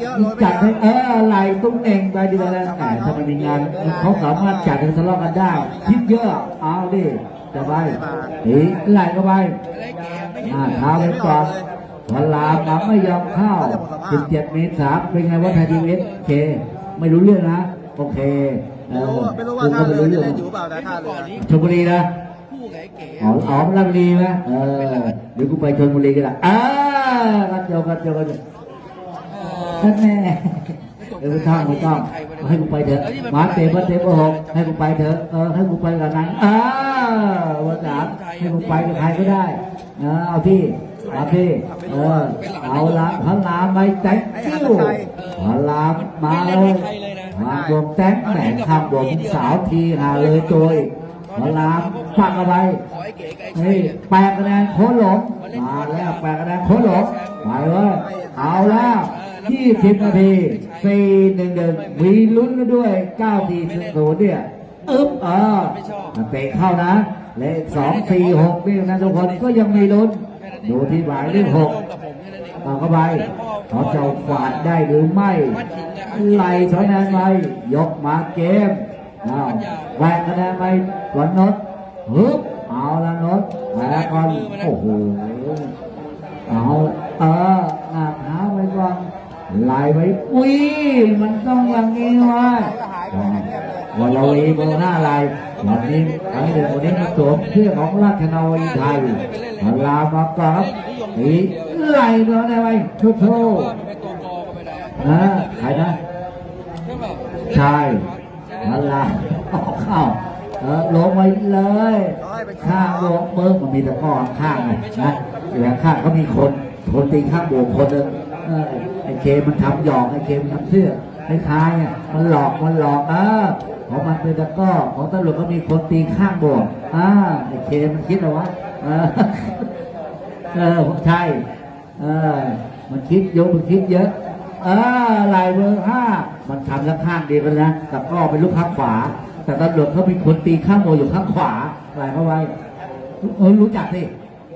เยอะโรยไปจัดเยให้อะ เออไหลตุ้งเองไปดีกว่าแล้วแต่ถ้ามันมีงานเขาสามารถจัดให้ทะเลาะกันได้ คิดเยอะ เอาดิจะไปอีไหลก็ไปอ่าเท้าไปก่อนพลามาไม่ยอมเข้า 17 เมตรสามเป็นไงว่าไทยทีวีเอสเค ไม่รู้เรื่องนะ โอเคเอไม่รู้อไม่รู้ว่าท่าไม่เรือรู้จะเรื่องเล่นอยู่เปล่านะท่าเรือชลบุรีนะ คู่ไอ้เก๋อ๋ออ๋อลำบุรีไหมเออเดี๋ยวกูไปชลบุรีก็ได้อ่ากันเดียวกันเดียวกันเดียว นั่นแน่เออไม่ต้องไม่ต้องให้กูไปเถอะมาเตะมาเตะมาหกให้กูไปเถอะเออให้กูไปกับนั้นอ่าวันสามให้กูไปกับใครก็ได้เออเอาที่เอาที่เออเอาละพลามไปแจ็คกิ้วพลามมาเลยมาดวงแจ็คแหมข้ามดวงสาวทีหาเลยตัวอีกพลามปักอาไว้ขอไอ้เก๋กับไอ้เฮ้ยแปดคะแนนโค้ดหลงมาแล้วแปดคะแนนโค้ดหลงไปเว้ยเอาแล้ว ยี่สิบนาทีสี่หนึ่งหนึ่งมีลุ้นแล้วด้วยเก้าทีศูนย์เนี่ยอึ๊บเออเตะเข้านะ เลขสองสี่หกนี่นะทุกคนก็ยังมีลุ้น ดูที่หมายเลขหกกับผมแค่นั้นเองต่อเข้าไปเขาจะฝาดได้หรือไม่ไล่สองคะแนนไปยกมาเกมอ้าวแหวกคะแนนไปวันนดฮึบเอาละนดแหวกก่อนโอ้โหเอาเออหน้าเท้าไปก่อน ไล่ไปอุ้ยมันต้องอย่างนี้วะวันเราเองโบหน้าลายวันนี้ครั้งหนึ่งวันนี้มาสวมเสื้อของราชนาวีไทยลามาก่อนครับอีไล่เราได้ไหมทุกโทษไปตัวกอก็ไปได้นะใครนะใช่ป่ะใช่พลาออกเข้าเออลงไปเลยข้างลงเบิ้งมันมีตะกร้อข้างไงนะอยู่ข้างเขามีคนคนตีข้างโบกคนหนึง เออไอ้เคมันทำหยอกไอ้เคมันทำเสื้อคล้ายๆอะมันหลอกมันหลอกเออของมันเป็นตะก้อของตำรวจก็มีคนตีข้างโบกอ่าไอ้เคมันคิดเอาวะเออเออใช่เออมันคิดเยอะมันคิดเยอะเออลายเบอร์ห้ามันทำแล้วข้างเดียวกันนะแต่ก็เป็นลูกข้างขวา แต่ตำรวจเขามีคนตีข้างโมอยู่ข้างขวาลายเข้าไว้เออรู้จักสิ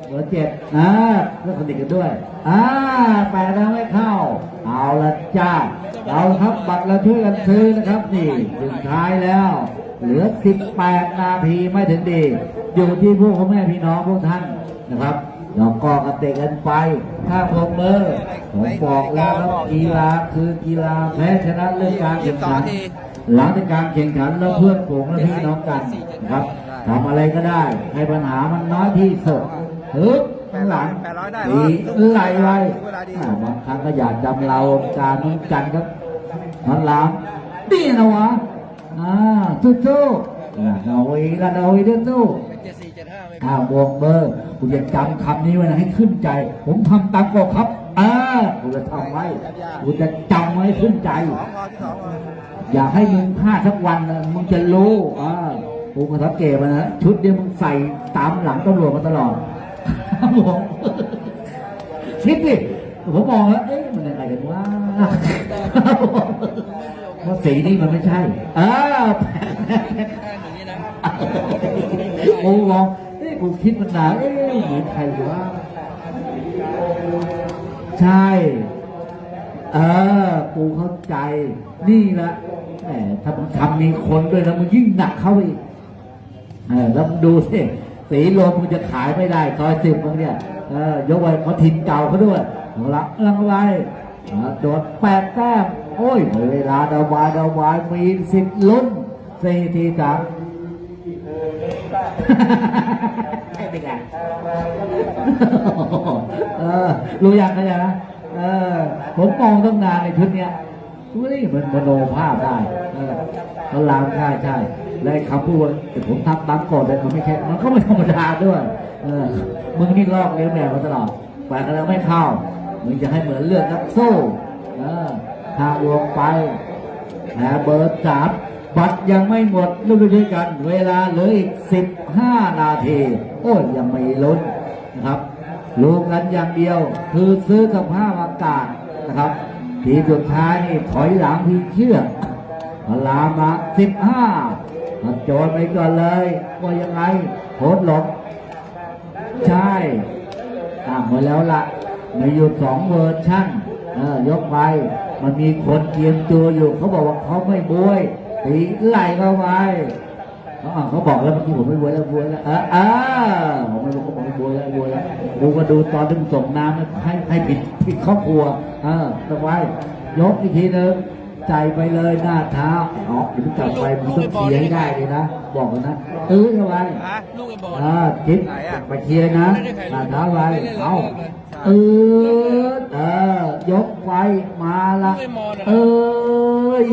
เบอร์เจ็ดอ่าเรื่องสนิทกันด้วย อ่าแปดแล้วไม่เข้า เอาละจ้า เอาครับบัตรเราช่วยกันซื้อนะครับนี่ถึงท้ายแล้ว เหลือ 18 นาทีไม่ถึงดี อยู่ที่พวกพ่อแม่พี่น้องพวกท่านนะครับเดี๋ยวก็กระเตะกันไป ถ้าพงเบอผมบอกแล้วครับกีฬาคือกีฬาแพ้ชนะเรื่องการแข่งขันหลังจากการแข่งขันแล้วเพื่อนฝูงและพี่น้องกันนะครับทำอะไรก็ได้ ให้ปัญหามันน้อยที่สุดฮึบ ข้างหลังดีไหลไว้อ่าบางครั้งก็อยากจำเราการน้องกันครับนันหลังนี่นะวะอ่าสู้สู้ๆละนาวีละนาวีเด้อสู้เป็นเจ็ดสี่เจ็ดห้าไม่ข้าววงเบอร์คุณจะจำคำนี้ไว้นะให้ขึ้นใจ ผมทำตามกฎครับอ่าคุณจะทำไว้คุณจะจำไว้ให้ขึ้นใจสองพอที่สองพออยากให้มึงพลาดสักวันนะมึงจะรู้อ่ากูก็สังเกตมานะชุดเดียวมึงใส่ตามหลังตำรวจมาตลอด ครับผมคิดดิผมมองแล้วเอ๊ะมันยังไงกันวะครับผมเพราะสีนี่มันไม่ใช่อ้าวแปลกแค่อย่างนี้นะกูมองเอ๊ะกูคิดมันนานเอ๊ะเหมือนใครวะใช่เออกูเข้าใจ นี่ละแหมถ้ามึงทำมีคนด้วยนะมึงยิ่งหนักเข้าไปอีกเออแล้วมึงดูสิ สีลมมึงจะขายไม่ได้ซอยสิบมึงเนี่ยเออยกไว้เขาทินเก่าเขาด้วยเอาละเอื้องไว้อ่าโดดแปดแต้มโอ้ยเวลาดาวายดาวายมีสิบลุ้นสี่ทีสามเป็นไงเออรู้ยังกันยังนะเออผมมองตั้งนานในชุดเนี้ยเฮ้ยมันมโนภาพได้เออเขาลามใช่ใช่ และไอ้คำพูดแต่ผมทำตามกฎเลยมันไม่ใช่มันก็ไม่ธรรมดาด้วยเออมึงนี่ลอกเลี้ยวแนวมาตลอดแปลกันแล้วไม่เข้ามึงจะให้เหมือนเลือดนักสู้เออทางวงไปแพ้เบอร์สามบัตรยังไม่หมดลุ้นด้วยกัน เวลาเหลืออีก 15 นาที โอ้ยยังไม่ลุ้นนะครับรู้กันอย่างเดียว คือซื้อสภาพอากาศนะครับ ทีสุดท้ายนี่ถอยหลังทีเชือกลามา15 มาโจนไปก่อนเลยว่ายังไงโคตรหลบใช่ตามมาแล้วละในอยู่สองเวอร์ชั่นเออยกไป มันมีคนเตรียมตัวอยู่ เขาบอกว่าเขาไม่บวยตีไหลเข้าไปเขาเขาบอกแล้วเมื่อกี้ผมไม่บวยแล้วบวยแล้วเออเออผมไม่รู้เขาบอกไม่บวยแล้วบวยแล้วดูก็ดูตอนที่มึงส่งน้ำให้ให้ผิดผิดครอบครัว เออตะไว้ยกอีกทีหนึ่ง ใจไปเลยหน้าเท้าอ๋อเดี๋ยวมึงกลับไปมึงต้องเคลียร์ให้ได้เลยนะ บอกกันนะตื้อเข้าไปฮะลูกไอ้บอลอ่าจิ๊บไปเคลียร์นะหน้าเท้าไปเอาเออเออยกไว้มาละเอ้ย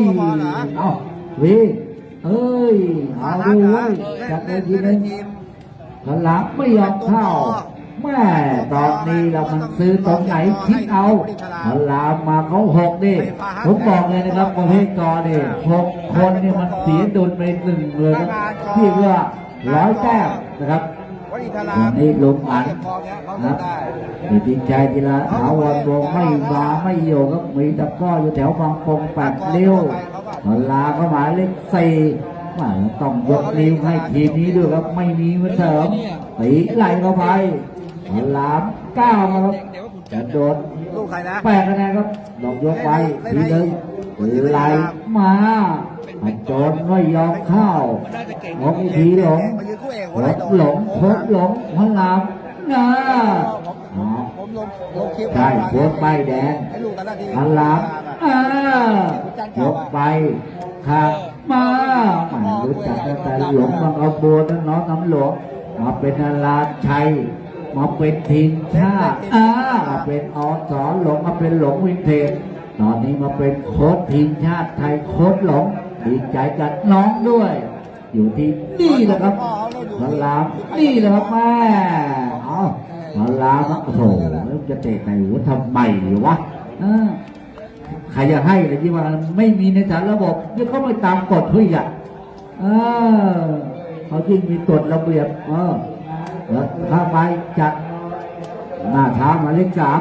เอาวิ่งเอ้ยเอาดูเว้ยจับเลยทีนึงขลังไม่ยอมเข้า แม่ตอนนี้เรามันซื้อตรงไหนคิดเอาลามมาเขาหกนี่ผมบอกเลยนะครับประเภทกอนี่หกคนนี่มันเสียดุลไปหนึ่งเลยนะพี่ว่าร้อยแต้มนะครับวันนี้ลงอันนี้ยเขาครับทำได้มีติดใจทีละถาวรวงไม่มาไม่อยู่ครับมีตะก้ออยู่แถวบางปงแปดเลี้ยวขลาก็หมาเลขสี่ว่าต้องยกนิ้วให้ทีมนี้ด้วยครับไม่มีมาเสริมตีไหลเข้าไป ฉลามก้าวมาครับเดี๋ยวว่าผมจะโดดลูกใครนะแปดคะแนนครับดอกยกไปทีหนึ่งไหลมาโจนไม่ยอมเข้ามันน่าจะเก่งหลงอีกทีหลงมายืนคู่เอกหหัวไหลล่งโดหลงโคตรหลงฉลามงาผมอ๋อผมลงลงคลิปใช่โคตรใบแดงให้ลูกกันนาทีฉลามอ่ายกไปขามาแหมรู้จักตั้งแต่หลงบางเอาบัวนั่นน้องน้ำหลวงมาเป็นนาราชัย มาเป็นทีมชาติอ่ามาเป็นอสอหลงมาเป็นหลงวินเทจตอนนี้มาเป็นโค้ชทีมชาติไทยโค้ชหลงดีใจกับน้องด้วย อยู่ที่นี่แหละครับพลามนี่แหละครับแม่เอาพลามโอ้โหแล้วจะเตะไหัวทำไมวะเออใครจะให้เลยที่ว่าไม่มีในสารระบบนี่เขาไม่ตามกฎเฮ้ยอะเออเขายิ่งมีกฎระเบียบเออ แล้วถ้าไปจัดหน้าเท้าหมายเลขสาม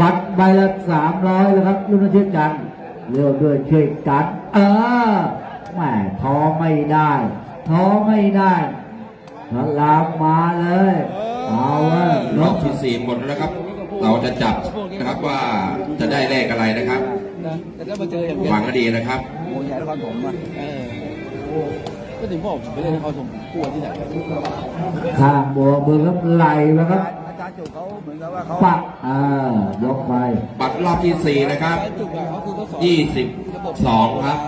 บัตรใบละสามร้อยแล้วครับรุ่นเชื่อกันเร็วด้วยช่วยกัน เออแหมท้อไม่ได้ท้อไม่ได้พลามมาเลยเอาเว้ยรอบที่สี่หมดแล้วนะครับ เราจะจับนะครับว่าจะได้เลขอะไรนะครับนะแต่ถ้ามาเจออย่างเงี้ยหวังให้ดีนะครับโอ้ยใหญ่นครผมอะเออ ก็ถึงบอกผมไปเล่นนครผมกลัวที่ไหนข้างบัวมือครับไหลนะครับอาจารย์จุกเขาเหมือนกับว่าเขาปักอ่ายกไปบัตรรอบที่สี่นะครับจุกอะเขาคือเขาสอนยี่สิบสองครับ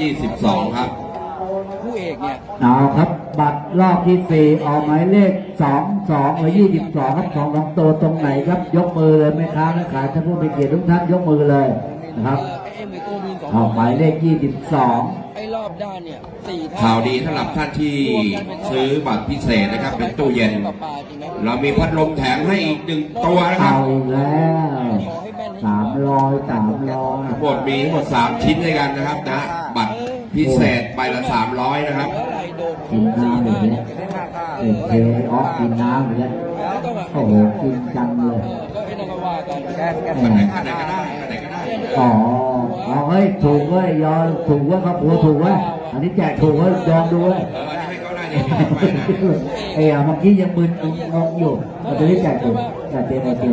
ยี่สิบสองครับคู่เอกเนี่ยเอาครับบัตรรอบที่สี่ออกหมายเลขสองสองหรือยี่สิบสองครับสองสองตัวตรงไหนครับ ยกมือเลยแม่ค้าแม่ขายท่านผู้มีเกียรติทุกท่านยกมือเลยนะครับเออไอเอ็มไอโกมีนสองออกหมายเลขยี่สิบสองไอ้รอบด้านเนี่ยสี่เท่าข่าวดีสำหรับท่านที่ซื้อบัตรพิเศษนะครับ เป็นตู้เย็นปลาปลาจริงไหมเรามีพัดลมแถมให้อีกหนึ่งตัวนะครับเอาอีกแล้วสามร้อยสามร้อยทั้งหมดมีทั้งหมดสามชิ้นด้วยกันนะครับนะบัตรพิเศษใบละสามร้อยนะครับแล้วอะไรโดนกินน้ำอีกแล้วเล่นห้าค่าเออเทออกกินน้ำอีกแล้วแล้วต้องแบบโอ้โหกินจังเลย แกแกอันไหนอันไหนก็ได้อันไหนก็ได้อ๋อเอาเฮ้ยถูกเว้ยยอมถูกเว้ยครับหัวถูกเว้ยอันนี้แจกถูกเว้ยยอมดูเว้ยเอออันนี้ให้เขาได้นี่ไปนะไอ้ยาเมื่อกี้ยังมึนงงอยู่มันจะได้แจกถูกแต่เต็มเต็ม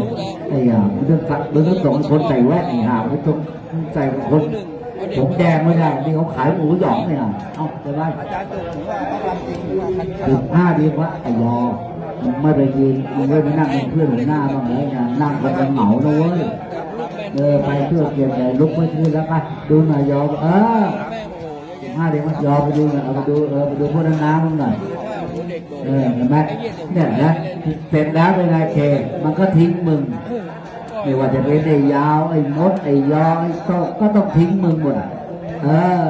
ไอ้ยามันต้องกัดมันต้องส่งคนใส่แว่นไอ้ห่ามันต้องใส่คนผมแดงไม่ได้นี่เขาขายหมูหยองเนี่ยเอ้าจะได้อาจารย์จุกถือว่าเขาทำจริงว่าคันสิบห้าดีวะไอ้ยอมึง ไม่ไปยืนมึงไม่ไปนั่งเป็นเพื่อนหรือหน้าบ้างเลยนะนั่งกันจะเหงานะเว้ยเออไปเพื่อเปลี่ยนใจลุกไม่ขึ้นแล้วไปดูหน่อยยอมเออแม่งโอ้โหเยอะแยะห้าเดี๋ยวมันยอมไปดูหน่อยเอาไปดูเออไปดูพวกน้ำมันหน่อยเออเห็นไหมเนี่ยนะเสร็จแล้วเป็นไงเค มันก็ทิ้งมึงไม่ว่าจะเป็นไอ้ยาวไอ้มดไอ้ยอไอ้โตก็ต้องทิ้งมึงหมดเออ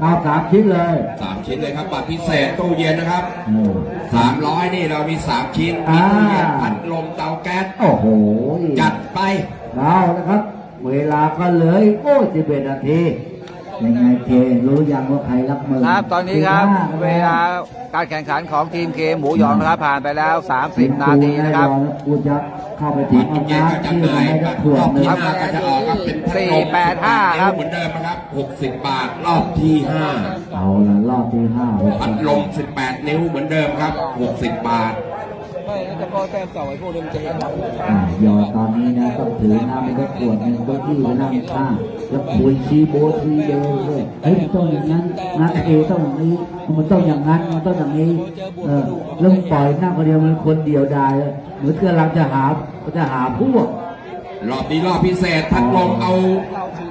เอาสามชิ้นเลยสาม ชิ้นเลยครับบัตรพิเศษตู้เย็นนะครับเออสามร้อยนี่เรามีสามชิ้นอ่ามีตู้เย็นพัดลมเตาแก๊สโอ้โหจัดไปเอานะครับ เวลาก็เหลยโอ้สิบเอ็ดนาที ยังไงเครู้ยังว่าใครรับมือครับตอนนี้ครับสิห้เวลาการแข่งขันของทีมเคหมูหยองนะครับผ่านไปแล้ว 30 นาทีนะครับกูจะเข้าไปถึบังตรเย็นก็จะที่เหนื่อยให้รได้อบขวดหนึ่งที่ห้าก็จะออกครับเป็นพัดลมสี่แปดห้าครับเหมือนเดิมนะครับหกสิบบาทรอบที่ห้าเอาละรอบที่ห้าพัดลมสิบแปดนิ้วเหมือนเดิมครับหกสิบบาทไม่ช่แล้วแต่ก็แต้มเก่าไอ้พวกนี้มันจะเห็นเราอ่ายอตอนนี้นะต้องถือน้ำมันก็ขวดหนึ่งเก้าอี้ไปนั่งข้าง แล้วคุยชี้โบทชี้เดนเลยเฮ้ยมันต้องอย่างนั้นนักเอต้องอย่างนี้มันต้องอย่างนั้นมันต้องอย่างนี้เออเรื่องปล่อยนั่งคนเดียวมันคนเดียวได้เหมือนกำลังจะหาจะหาพวกรอบนี้รอบพิเศษพัดลมเอา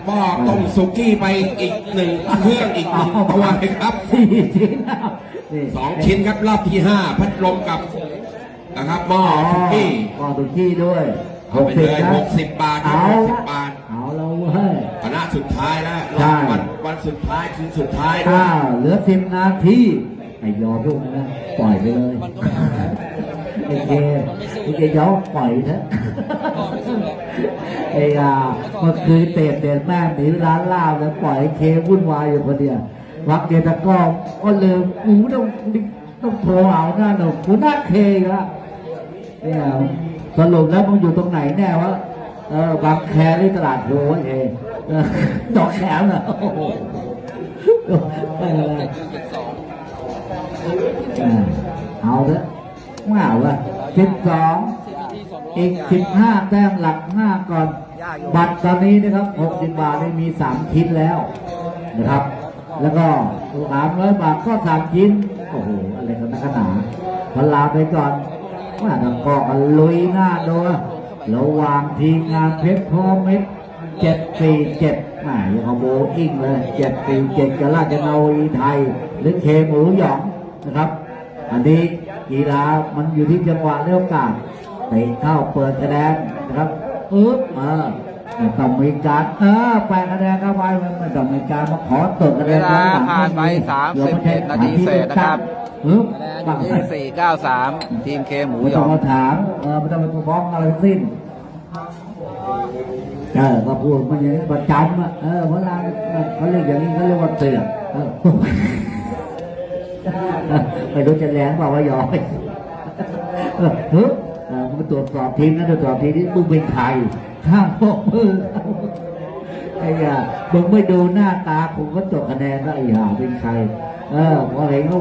หม้อต้มสุกี้ไปอีกหนึ่งเครื่องอีกหนึ่งตัวเลยครับสี่ชิ้นแล้วนี่สองชิ้นครับรอบที่ห้าพัดลมกับนะครับหม้อสุกี้ก็สุกี้ด้วยหเอากไปสิเลบยนะหกสิบบาทครับเอาหกสิละบบาท สุดท้ายแล้วใช่วันวันสุดท้ายคือสุดท้ายด้วยอ้าวเหลือสิบนาทีไอ้ยอพวกนั้นนะปล่อยไปเลยไอ้เจไอ้เจยอปล่อยเถอะไอ้ยาเมื่อคืนเตะเตะแม่งหนีร้านลาบแล้วปล่อยให้เควุ่นวายอยู่คนเดียววักเดียวตะก้อก็ลืมกูต้องต้องโทรเอาหน้าหนุ่มกูหน้าเคอีกละเนี่ยสรุปแล้วมึงอยู่ตรงไหนแน่วะเออบางแคที่ตลาดโพเอง เออดอกแขมเหรอโอ้โหไม่เป็นไรอ่าเอาเถอะไม่เอาละสิบสองอีกสิบห้าแต้มหลักห้าก่อน บัตรตอนนี้นะครับหกสิบบาทได้มีสามชิ้นแล้วนะครับ แล้วก็สามร้อยบาทก็สามชิ้น โอ้โห อะไรกันนักหนาพลาไปก่อนว่าทางกองลุยหน้าดนระหว่างทีมงานเพชรพอเม็ด เจ็ดสี่เจ็ดแหมยังเอาโบอิงเลยเจ็ดสี่เจ็ดกับราชนาวีไทย หรือเคหมูหยองนะครับ อันนี้กีฬามันอยู่ที่จังหวะและโอกาสเตะเข้าเปิดคะแนนนะครับอึ๊บมาไม่ต้องมีการเออแปดคะแนนเข้าไปไม่ต้องมีการมาขอตดคะแนนเวลาผ่านไป31นาทีเศษนะครับอึ๊บคะแนนอบังยู่ที่493ทีมเคหมูไม่หยต้อองงมาถามเออไม่ต้องไปฟ้องอะไรทั้งสิ้น เออก็พูดมันอย่างนี้ประจำอะเออเวลาเขาเรียกอย่างนี้เขาเรียกว่าเตือนไม่รู้จะแรงเปล่าว่ายอยเฮ้ยมึงตรวจสอบทีมนะตรวจสอบทีมนี้มึงเป็นใครข้ามพวกมือไอ้ยามึงไม่ดูหน้าตาผมก็ตกคะแนนแล้วไอ้ห่าเป็นใคร เออพอเห็นเขา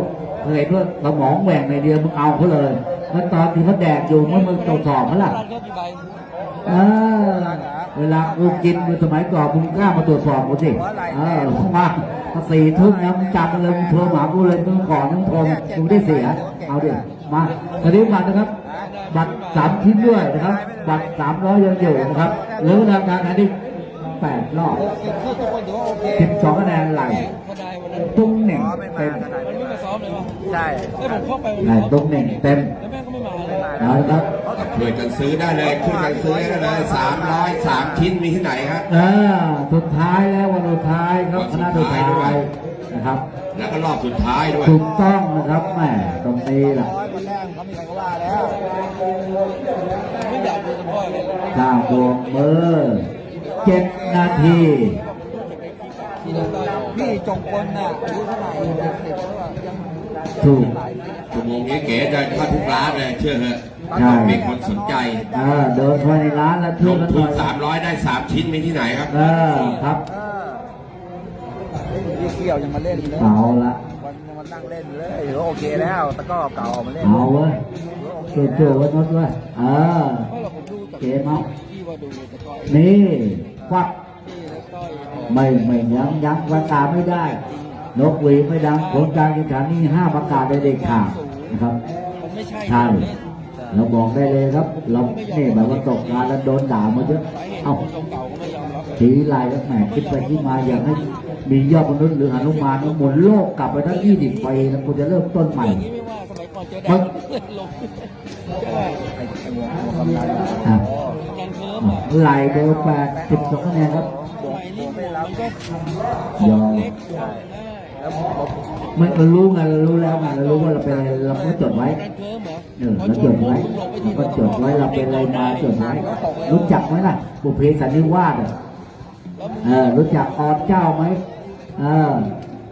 เห็นว่าสมองแหว่งในเดียวมึงเอาเขาเลยแล้วตอนที่เขาแดกอยู่มึงมึงตรวจสอบเขาล่ะบ้านก็กี่ใบเออ เวลากูกินมือสมัยก่อนมึงกล้ามาตรวจสอบกูสิเออมาถ้าสี่ทุ่มนะมึงจับมาเลยมึงโทรหากูเลยมึงก่อนมึงโทรมึงได้เสีย เอาดิมาตอนนี้บัตรนะครับ บัตรสามชิ้นด้วยนะครับ บัตรสามร้อยยังอยู่นะครับเหลือเวลาการแข่งขันอีกแปดรอบสิบคือทุกคนถือว่าโอเคสิบสองคะแนนไหลเขาได้วันนั้นตุ้งเหน่งเต็มมันไม่มาซ้อมเลยวะใช่เอ้ยผมเข้าไปวันไหลนี้ตุ้งเหน่งเต็ม เลยเอาละครับช่วยกันซื้อได้เลยช่วยกันซื้อได้เลยสามร้อยสามชิ้นมีที่ไหนครับเออสุดท้ายแล้ววันสุดท้ายครับคณะสุดท้ายนะครับ แล้วก็รอบสุดท้ายด้วย ถูกต้องนะครับแหมตรงนี้แหละวันแรกเขามีใครก็ว่าแล้วไม่อยากดูสปอยเลยข้าวบวกมือเจ็ดนาทีที่เราได้พี่จงกลน่ะอายุเท่าไหร่เจ็ดสิบแล้วอะยังถูก ชั่วโมงนี้เก๋จะเข้าทุกร้านเลยเชื่อเถอะใช่มีคนสนใจเออเดินเข้าไปในร้านแล้วลช่วยงกันหทุน่นอยสามร้อยได้สามชิ้นมีที่ไหนครับ เออครับเออพี่เกี่ยวยังมาเล่นเลยเอาละวันมันนั่งเล่นเลยถือว่าโอเคแล้วตะกร้อเก่าเอามาเล่นเอาเว้ยถือว่าโอเคจุดแล้วจุดไว้นดด้วยเออเพราะเราผมดูแต่เกมเอาที่ว่าดูสปอยนี่ควักที่แล้วก็ไม่ไม่ยั้งยั้งประกาศไม่ได้ นกหวีไม่ดังผลการแข่งขันนี่ห้ามประกาศได้เด็ดขาด นะครับมันไม่ใช่ใช่เราบอกได้เลยครับ เราเนี่ยแบบว่าตกงานแล้วโดนด่ามาเยอะเอ้าเก่าๆก็ไม่ยอมรับทีไลน์แล้วแหมคิดไปคิดมาอยากให้มียอดมนุษย์หรือหนุมานหมุนโลกกลับไปทั้ง20ปีแล้วกูจะเริ่มต้นใหม่อย่างนี้ไม่ว่าสมัยก่อนเจอแดงลงใช่ไหมไอ้ไอ้หมวกหมวกกำนันอะแดงเคิร์มอะไล่เบอร์แปดสิบสองคะแนนครับสมัยนี้หมวก มันมเล็กแล้วผมไม่เรารู้ไงเรารู้แล้วไงเรารู้ว่าเราเป็นอะไรเราก็จดไว้เคิร์มเรออเราจดไว้เราก็จดไว้เราเป็นอะไรมาจดไว้ รู้จักไหมล่ะบุพเพสันนิวาสอะเออรู้จักออดเจ้าไหมเออ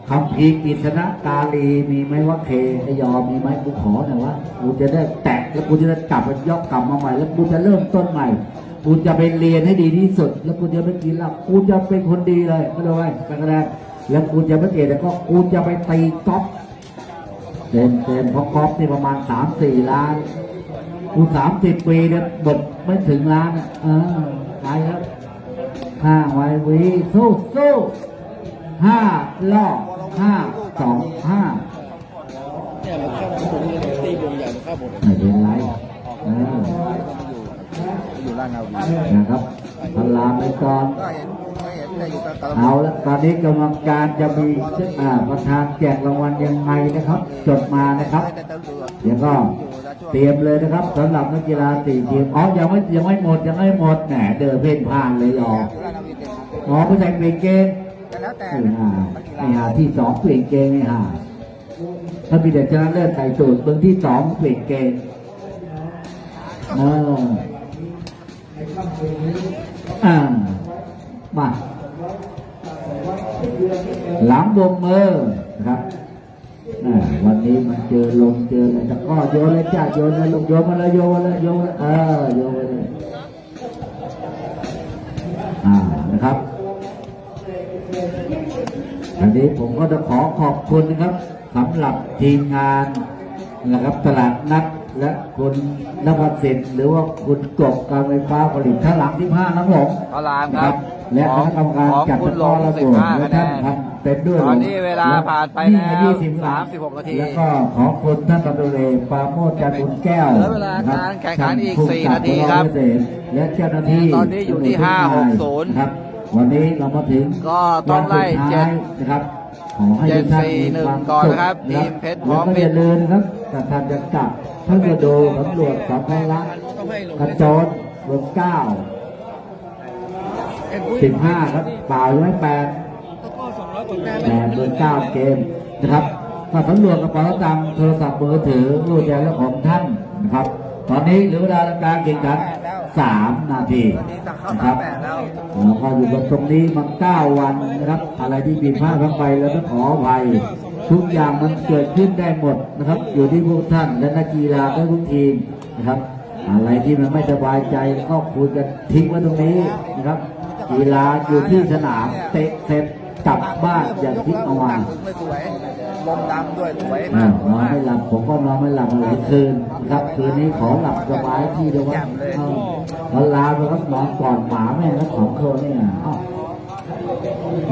คำพีกิษณกาลีมีไหมว่าเคไอยอมมีไหมกูขอหน่อยวะกูจะได้แตะแล้วกูจะได้กลับมายกกลับมาใหม่ แล้วกูจะเริ่มต้นใหม่กูจะไปเรียนให้ดีที่สุด แล้วกูจะไปกินเหล้ากูจะเป็นคนดีเลยก็เลยว่าไปกระแด แล้วกูจะไม่เกลียดแล้วก็กูจะไปตีก๊อฟเต็มเต็มเพราะก๊อฟนี่ประมาณสามสี่ล้าน กูสามสิบปีเนี่ยบทไม่ถึงล้านอะเออไปครับห้าไววีสู้สู้ห้ารอบห้าสองห้าเนี่ยมันเข้ามาผมเนี่ยตีวงใหญ่มันเข้าหมดไม่เป็นไรอออยู่ร้านเอาดีนะครับพลาไปก่อน เอาละตอนนี้กรรมการจะมีประธานแจกรางวัลยังไงนะครับ จดมานะครับแต่ตำรวจเดี๋ยวก็เตรียมเลยนะครับสำหรับนักกีฬาสี่ทีมอ๋อยังไม่ยังไม่หมดยังไม่หมดแหมเดินเพ่นพ่านเลยอ๋อร้านเอาดีเต็มอ๋อผู้ชายเปลี่ยนเกงแต่แล้วแต่ไม่หาไม่หาที่สองเปลี่ยนเกงไม่หาถ้ามีแต่ชนะเลิศใส่สูตรเบื้องที่สองเปลี่ยนเกงเอออ่ามา หลังบมมือนะครับวันนี้มันเจอลมเจออะไรตะก้อโยนเลยจ้าโยนเลยลงโยนมาเลยโยนมาเลยโยนเลยเออโยนเลยอ่านะครับอันนี้ผมก็จะขอขอบคุณนะครับสำหรับทีมงานนะครับตลาดนัดและคุณนวัดสิทธิ์หรือว่าคุณกบการไฟฟ้าผลิตท่าหลังที่ห้านะผมพระรามนะครับ และคณะกรรมการของจัดคุตะณกหลร้องระสิบบบห้าและคะแนท่านนทำเป็นด้วยตอนนี้เวลาผ่านไปแล้วยี่สิบ36นาที แล้วก็ขอบคุณท่านตำรวจเอกปราโมชจันทร์บุญแก้วเหลือเวลานะครับการแข่งขันอีกท่สี่ผู้นาทีครับกำกัพิเศษและเจ้าหน้าที่ตอนนี้อยู่ที่ตำรวจทุกนาย560นะครับ วันนี้เรามาถึงก็ต้องไล่วันสุดท้ายนะครับขอให้ทุกท่านมีความ741ก่อนสุขนะครับทีมเพชรพร้แล้อวมก็มิอตรย่าลืมนะครับถ้าท่านจะกลับท่านจะดูตำรวจสพละต้องให้ลงกระโจนรวมเก้า สิบห้าครับเปล่าไว้แปดแล้วก็สองร้อยกว่าแต้มแปดเบอร์เก้าเกมนะครับถ้าสำรวจกระเป๋าตังค์โทรศัพท์มือถือรูปแดงและของท่านนะครับ ตอนนี้เหลือเวลาในการแข่งขันสามนาทีตอนนี้ตักเข้านะคสารัมบแปดแล้วเราก็อยู่กับตรงนี้มาเก้าวันนะครับ อะไรที่ผิดพลาดทั้งไปแล้วต้องขออภัยทุกอย่างมันเกิดขึ้นได้หมดนะครับ อยู่ที่พวกท่านและนักกีฬาและทุกทีมนะครับ อะไรที่มันไม่สบายใจก็คุยกันทิ้งไว้ตรงนี้นะครับ กีฬาอยู่ที่สนามเตะเสร็จกลับบ้านอย่างที่เอามาไม่สวยลมดำด้วยสวยเอมาอกนอนไม่หลับผมก็นอนไม่หลับมาหลายคืนนะครับคืนนี้ขอหลับสบายที่เดียวว่าเออแล้วลาไปครับนอนก่อนหมาแม่งแล้วของเขาเนี่ยอ้าว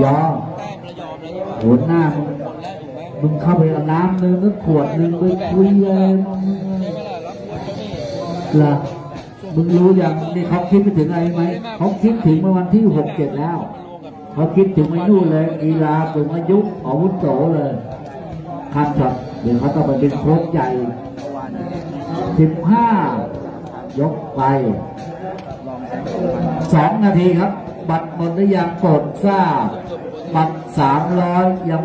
ยอหัวหน้ามึงมึงเข้าไปเอาน้ำนึงก็ขวดนึงไปคุยเลยเหรอ มึงรู้อย่างนี่เขาคิดไปถึงอะไรไหมเขาคิดถึงเมื่อวันที่หกเจ็ดแล้วเขาคิดถึงม่นู่นเลยกีฬาถึงอายุอาวุโสเลยคันช็อตเดี๋ยวเขาต้องไปเป็นโค้ชใหญ่สิบห้ายกไปสองนาทีครับ บัตรหมดหรือยังโปรดทราบบัตรสามร้อยยัง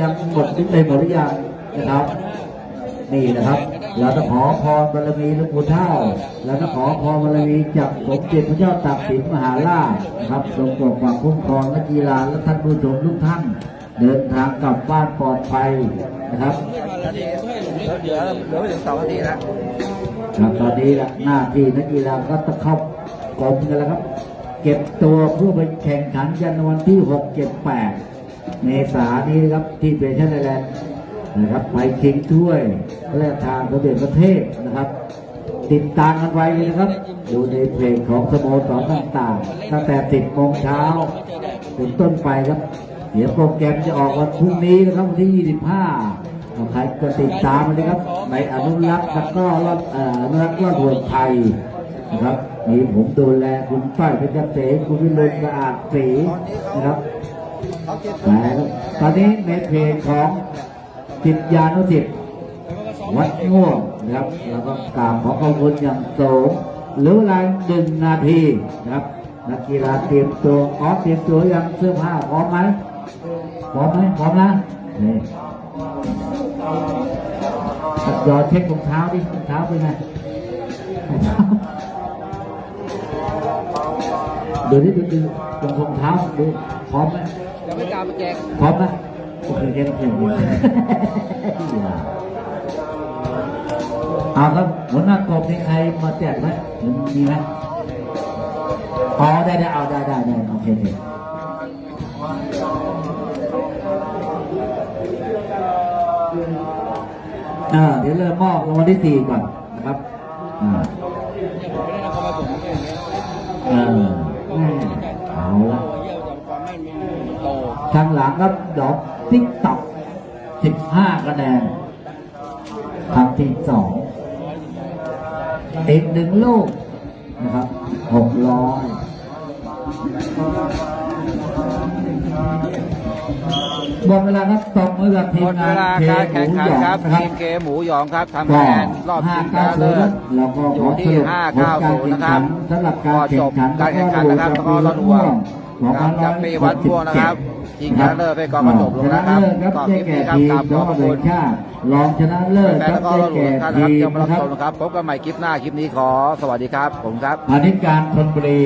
ยังหมดหรือไม่หมดหรือยังนะครับ นี่นะครับ เราจะขอพรบารมีหลวงปู่เท่าแล้วก็ขอพรบารมีจากสมเด็จพระเจ้าตากสินมหาราชครับทรงปกปักคุ้มครองนักกีฬาและท่านผู้ชมทุกท่าน เดินทางกลับบ้านปลอดภัยนะครับเหลือเหลือไม่ถึงสองนาทีแล้วครับตอนนี้ละหน้าที่นักกีฬาก็ต้องเข้ากรมกันแล้วครับ เก็บตัวเพื่อไปแข่งขันกันวันที่6 7 8เมษานนี้ครับที่เฟชั่นไอแลนด์นะครับไปชิงถ้วย พระราชทานสมเด็จพระเทพนะครับ ติดตามกันไว้เลยนะครับดูในเพจของสโมสรต่างๆ ตั้งแต่10โมงเช้าเป็นต้นไปครับ เดี๋ยวโปรแกรมจะออกวันพรุ่งนี้นะครับวันที่ 25เอาใครก็ติดตามมาเลยครับ ในอนุรักษ์แล้วก็รอดเอ่ออนุรักษ์รอดห่วงไทยนะครับมีผมดูแลคุณต้อยเพชรเกษมคุณวิรุณสะอาดศรีนะครับเขาเก็บแต่ตอนนี้ในเพจของจิตยานุสิทธิ์ วัดง่วงนะครับแล้วก็กราบขอขอบคุณอย่างสูงหรือเวลาหนึ่งนาทีนะครับนักกีฬาเตรียมตัวออฟเตรียมตัวยังเสื้อผ้าพร้อมไหมพร้อมไหมพร้อมนะนี่ยอเช็ครองเท้าดิรองเท้าเป็นไงรองเท้าดูดิดูดูตรงรองเท้าดูพร้อมไหมเดี๋ยวไม่กล้าไปแจกพร้อมนะโอเคเกมเกมเกม เอาครับหัวหน้ากบนี่ใครมาแจกไหมมีไหมอ๋อได้ได้เอาได้ได้ได้โอเคโอเคอ่าเดี๋ยวเริ่มมอบรางวัลที่สี่ก่อนนะครับอ่าเนี่ยมไม่ได้นครปฐมไม่ได้อางเงี้ยเออเอาละโอ้ยเยี่ยมจากความแม่นมันโตทางหลังครับดอกติ๊กต็อกสิบห้าคะแนนครั้งที่สอง อีกหนึ่งลูกนะครับหกร้อยหมดเวลาครับตบมือกับทีหมมดงาเวนลาเคการหแข่งมูขันหยองครับนะครับทีมเกมหมูหยองครับทำก็คะแนนรอบชิงชนะเลิศ590แล้วก็อขยู่อสที่รุปผลการแข่งขัน590นะครับสำหรับการก็แข่จงบขันการแข่งขันนะครับแล้วก็รอดหัวครับจากปีวัดม่วงนะครับ ชิงชนะเลิศไปก่อนมาจบลงนะครับชนะเลิศครับก็ได้คลิปแก่นี้ครับทีมตามขจัองบหวัดคุเลยณค่ารองชนะเลิศแฟคนรับแล้วก็ได้รอดหัแก่วท่านนะครับทีที่มมารับนะครับชมนะครับพบกันใหม่คลิปหน้าคลิปนี้ขอสวัสดีครับผมครับพาณิชย์การชนบุรี